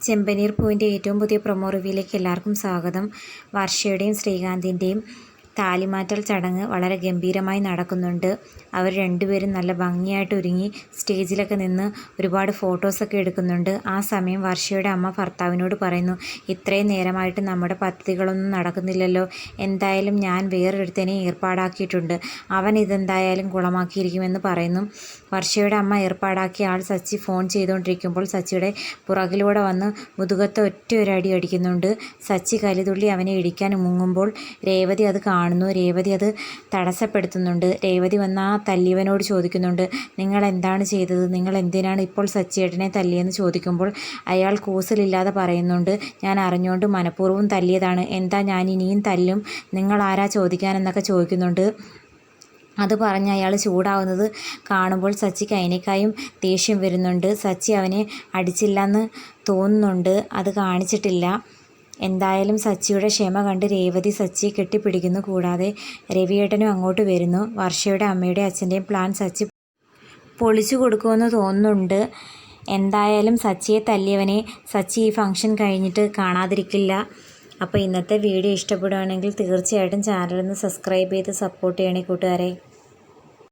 ചെമ്പനീർ പൂവിന്റെ ഏറ്റവും പുതിയ പ്രൊമോ റിവ്യൂയിലേക്ക് എല്ലാവർക്കും സ്വാഗതം. വർഷയുടെയും ശ്രീകാന്തിന്റെയും താലിമാറ്റൽ ചടങ്ങ് വളരെ ഗംഭീരമായി നടക്കുന്നുണ്ട്. അവർ രണ്ടുപേരും നല്ല ഭംഗിയായിട്ട് ഒരുങ്ങി സ്റ്റേജിലൊക്കെ നിന്ന് ഒരുപാട് ഫോട്ടോസൊക്കെ എടുക്കുന്നുണ്ട്. ആ സമയം വർഷയുടെ അമ്മ ഭർത്താവിനോട് പറയുന്നു ഇത്രയും നേരമായിട്ട് നമ്മുടെ പദ്ധതികളൊന്നും നടക്കുന്നില്ലല്ലോ. എന്തായാലും ഞാൻ വേറൊരുത്തനെ ഏർപ്പാടാക്കിയിട്ടുണ്ട്. അവൻ ഇതെന്തായാലും കുളമാക്കിയിരിക്കുമെന്ന് പറയുന്നു. വർഷയുടെ അമ്മ ഏർപ്പാടാക്കിയ ആൾ സച്ചി ഫോൺ ചെയ്തുകൊണ്ടിരിക്കുമ്പോൾ സച്ചിയുടെ പുറകിലൂടെ വന്ന് മുതുകത്ത് ഒറ്റ ഒരു അടി അടിക്കുന്നുണ്ട്. സച്ചി കലിതുള്ളി അവനെ ഇടിക്കാൻ മുങ്ങുമ്പോൾ രേവതി അത് കാണുന്നു. രേവതി അത് തടസ്സപ്പെടുത്തുന്നുണ്ട്. രേവതി വന്ന് ആ തല്ലിയവനോട് ചോദിക്കുന്നുണ്ട് നിങ്ങൾ എന്താണ് ചെയ്തത്? നിങ്ങൾ എന്തിനാണ് ഇപ്പോൾ സച്ചിയേട്ടനെ തല്ലിയെന്ന് ചോദിക്കുമ്പോൾ അയാൾ കൂസലില്ലാതെ പറയുന്നുണ്ട് ഞാൻ അറിഞ്ഞുകൊണ്ട് മനഃപൂർവം തല്ലിയതാണ്. എന്താ ഞാൻ ഇനിയും തല്ലും? നിങ്ങൾ ആരാ ചോദിക്കാനെന്നൊക്കെ ചോദിക്കുന്നുണ്ട്. അത് പറഞ്ഞ് അയാൾ ചൂടാവുന്നത് കാണുമ്പോൾ സച്ചിക്ക് അതിനേക്കായും ദേഷ്യം വരുന്നുണ്ട്. സച്ചി അവനെ അടിച്ചില്ലെന്ന് തോന്നുന്നുണ്ട്. അത് കാണിച്ചിട്ടില്ല. എന്തായാലും സച്ചിയുടെ ക്ഷമ കണ്ട് രേവതി സച്ചി കെട്ടിപ്പിടിക്കുന്നു. കൂടാതെ രവിയേട്ടനും അങ്ങോട്ട് വരുന്നു. വർഷയുടെ അമ്മയുടെ അച്ഛന്റെയും പ്ലാൻ സച്ചി പൊളിച്ചു കൊടുക്കുമെന്ന് തോന്നുന്നുണ്ട്. എന്തായാലും സച്ചിയെ തല്ലിയവനെ സച്ചി ഈ ഫംഗ്ഷൻ കഴിഞ്ഞിട്ട് കാണാതിരിക്കില്ല. അപ്പോൾ ഇന്നത്തെ വീഡിയോ ഇഷ്ടപ്പെടുകയാണെങ്കിൽ തീർച്ചയായിട്ടും ചാനലൊന്ന് സബ്സ്ക്രൈബ് ചെയ്ത് സപ്പോർട്ട് ചെയ്യണേ കൂട്ടുകാരെ.